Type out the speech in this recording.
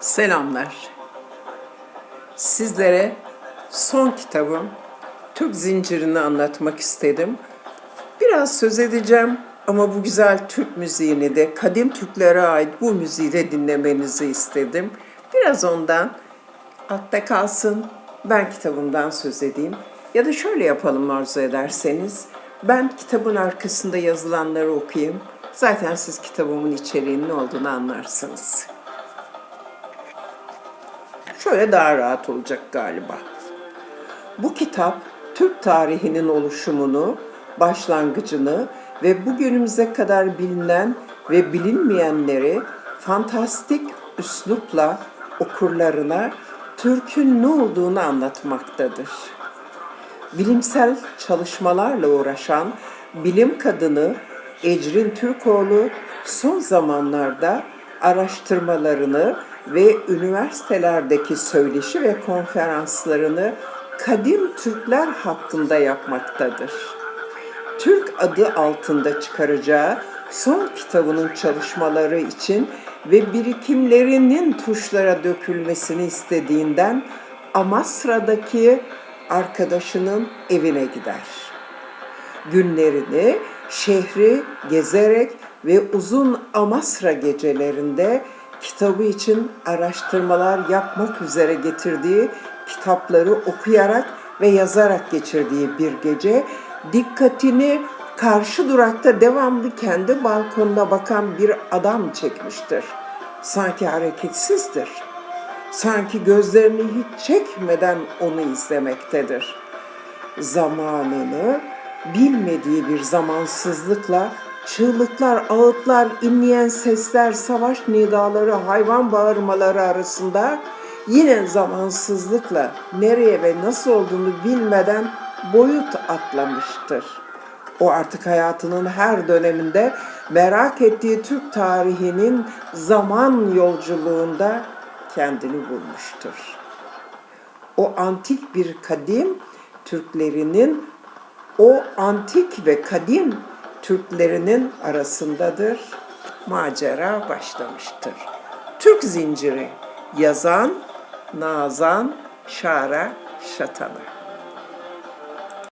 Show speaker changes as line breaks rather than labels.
Selamlar. Sizlere son kitabım Türk Zinciri'ni anlatmak istedim. Biraz söz edeceğim ama bu güzel Türk müziğini de, kadim Türklere ait bu müziği de dinlemenizi istedim. Biraz ondan altta kalsın, ben kitabımdan söz edeyim. Ya da şöyle yapalım arzu ederseniz. Ben kitabın arkasında yazılanları okuyayım. Zaten siz kitabımın içeriğinin olduğunu anlarsınız. Şöyle daha rahat olacak galiba. Bu kitap Türk tarihinin oluşumunu, başlangıcını ve bugünümüze kadar bilinen ve bilinmeyenleri fantastik üslupla okurlarına Türk'ün ne olduğunu anlatmaktadır. Bilimsel çalışmalarla uğraşan bilim kadını Ecrin Türkoğlu son zamanlarda araştırmalarını ve üniversitelerdeki söyleşi ve konferanslarını kadim Türkler hakkında yapmaktadır. Türk adı altında çıkaracağı son kitabının çalışmaları için ve birikimlerinin tuşlara dökülmesini istediğinden Amasra'daki arkadaşının evine gider. Günlerini şehri gezerek ve uzun Amasra gecelerinde kitabı için araştırmalar yapmak üzere getirdiği kitapları okuyarak ve yazarak geçirdiği bir gece dikkatini karşı durakta devamlı kendi balkonuna bakan bir adam çekmiştir. Sanki hareketsizdir. Sanki gözlerini hiç çekmeden onu izlemektedir. Zamanını bilmediği bir zamansızlıkla çığlıklar, ağıtlar, inleyen sesler, savaş nidaları, hayvan bağırmaları arasında yine zamansızlıkla nereye ve nasıl olduğunu bilmeden boyut atlamıştır. O artık hayatının her döneminde merak ettiği Türk tarihinin zaman yolculuğunda kendini bulmuştur. O antik bir kadim Türklerinin o antik ve kadim Türklerinin arasındadır. Macera başlamıştır. Türk zinciri yazan Nazan Şara Şatanı.